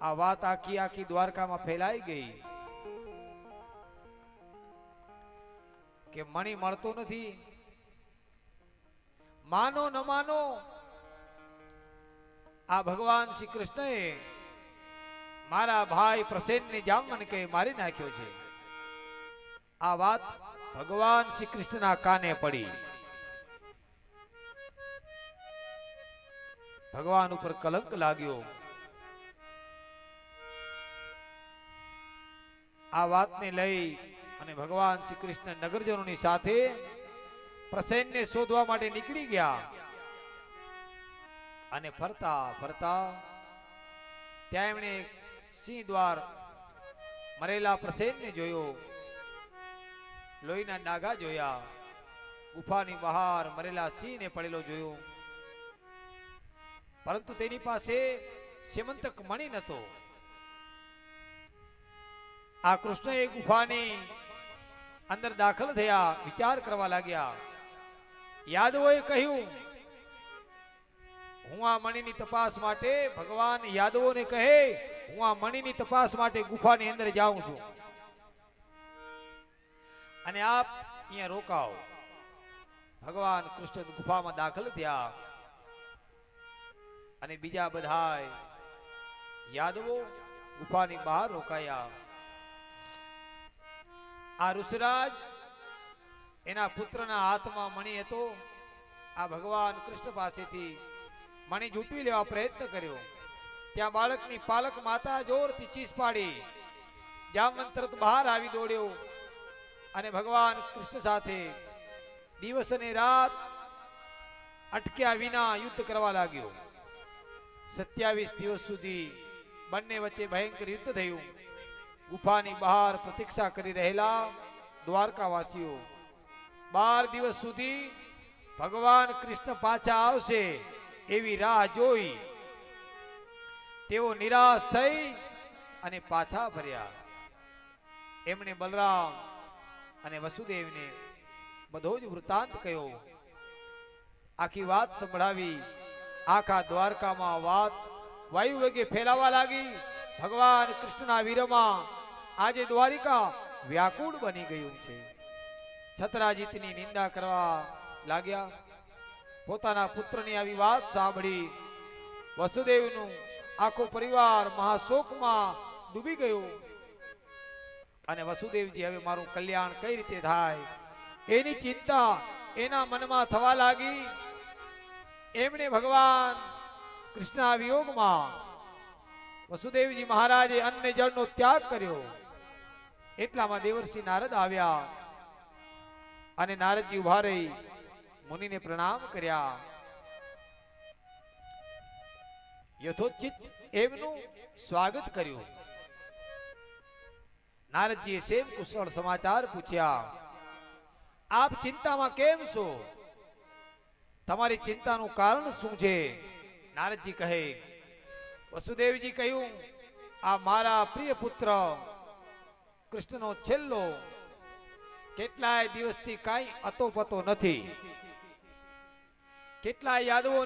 આ વાત આખી આખી દ્વારકામાં ફેલાઈ ગઈ કે મણી મળતો નથી. માનો ન માનો, આ ભગવાન શ્રી કૃષ્ણએ મારા ભાઈ પ્રસેનને જામન કે મારી નાખ્યો છે. આ વાત ભગવાન શ્રી કૃષ્ણના કાને પડી. ભગવાન ઉપર કલંક લાગ્યો. આ વાતને લઈ અને ભગવાન શ્રી કૃષ્ણ નગરજનોની સાથે પ્રસેનને શોધવા માટે નીકળી ગયા. અને ફરતા ફરતા ત્યાં એમણે સિંહ દ્વાર મરેલા પ્રસેનને જોયો. લોહીના નાગા જોયા. ગુફાની બહાર મરેલા સિંહને પડેલો જોયો. પરંતુ તેની પાસે સેમંતક મણી નતો આ કૃષ્ણ એ ગુફાની અંદર દાખલ થયા, વિચાર કરવા લાગ્યા. યાદવોએ કહ્યું, હું આ મણીની તપાસ માટે ભગવાન યાદવોને કહે, હું આ મણીની તપાસ માટે ગુફાની અંદર જાઉં છું. અને આપ અહીંયા રોકાઓ. ભગવાન કૃષ્ણ ગુફામાં દાખલ થયા. અને બીજા બધાય યાદવો ગુફાની બહાર રોકાયા. આ ઋષિરાજ એના પુત્રના હાથમાં મણી હતો. આ ભગવાન કૃષ્ણ પાસેથી મણી જૂટવી લેવા પ્રયત્ન કર્યો. ત્યાં બાળકની પાલક માતા જોરથી ચીસ પાડી. જામવંત તરત બહાર આવી દોડ્યો અને ભગવાન કૃષ્ણ સાથે દિવસ અને રાત અટક્યા વિના યુદ્ધ કરવા લાગ્યો. સત્યાવીસ દિવસ સુધી બંને વચ્ચે ભયંકર યુદ્ધ થયું. ગુફાની બહાર પ્રતીક્ષા કરી રહેલા દ્વારકાવાસીઓ. બાર દિવસ સુધી ભગવાન કૃષ્ણ પાછા આવશે એવી રાહ જોઈ તેઓ નિરાશ થઈ અને પાછા ફર્યા. એમણે બલરામ અને વસુદેવને બધો જ વૃતાંત કહ્યો. આખી વાત સંભળાવી આખા દ્વારકામાં વાત વાયુ વેગે ફેલાવા લાગી. ભગવાન કૃષ્ણના વીરમાં આજે દ્વારિકા વ્યાકુળ બની ગયું છે. છત્રાજીતની નિંદા કરવા લાગ્યા. પોતાના પુત્રની આવી વાત સાંભળી વસુદેવનું આખો પરિવાર મહાશોકમાં ડૂબી ગયો. અને વસુદેવજી, હવે મારું કલ્યાણ કઈ રીતે થાય? એની ચિંતા એના મનમાં થવા લાગી. એમણે ભગવાન કૃષ્ણ વિયોગમાં વસુદેવજી મહારાજે અન્ય જળનો ત્યાગ કર્યો. એટલામાં દેવર્ષિ નારદ આવ્યા. અને નારદજી ઊભા રહી, મુનિને પ્રણામ કર્યા. યથોચિત એમનું સ્વાગત કર્યું. નારદજીએ સેમ કુશળ સમાચાર પૂછ્યા. આપ ચિંતામાં કેમ છો? તમારી ચિંતાનું કારણ શું છે? નારદજી કહે, વસુદેવજી કહ્યું, આ મારા પ્રિય પુત્ર કૃષ્ણનો છેલ્લો કેટલાય દિવસથી કાંઈ અતોપતો નથી. કેટલાય યાદવો